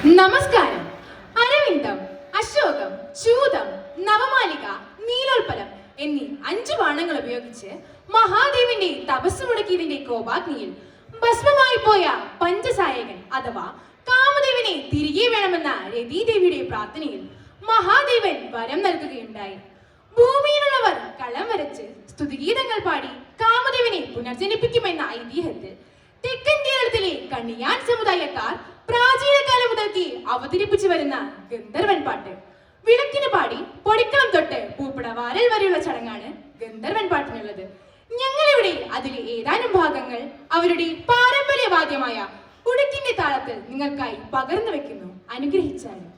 നമസ്കാരം. അരവിന്ദം അശോകം ചൂതം നവമാലിക നീലോൽപ്പലം എന്നീ അഞ്ചു ബാണങ്ങൾ ഉപയോഗിച്ച് മഹാദേവിന്റെ തപസ് മുടക്കിയതിന്റെ കോപാഗ്നിയിൽ ഭസ്മമായി പോയ പഞ്ചസായകൻ അഥവാ കാമദേവനെ തിരികെ വേണമെന്ന രതീദേവിയുടെ പ്രാർത്ഥനയിൽ മഹാദേവൻ വരം നൽകുകയുണ്ടായി. ഭൂമിയിലുള്ളവർ കളം വരച്ച് സ്തുതിഗീതങ്ങൾ പാടി കാമദേവനെ പുനർജനിപ്പിക്കുമെന്ന ഐതിഹ്യത്തിൽ തെക്കൻ കേരളത്തിലെ കണിയാൻ സമുദായക്കാർ പ്രാചീന കാലം മുതൽക്ക് അവതരിപ്പിച്ചു വരുന്ന ഗന്ധർവൻ പാട്ട്. വിളക്കിന് പാടി പൊടിക്കളം തൊട്ട് പൂപ്പടവാരൽ വരെയുള്ള ചടങ്ങാണ് ഗന്ധർവൻ പാട്ടിനുള്ളത്. ഞങ്ങളിവിടെ അതിലെ ഏതാനും ഭാഗങ്ങൾ അവരുടെ പാരമ്പര്യവാദ്യമായ ഉടുക്കിന്റെ താളത്തിൽ നിങ്ങൾക്കായി പകർന്നു വെക്കുന്നു. അനുഗ്രഹിച്ചാലും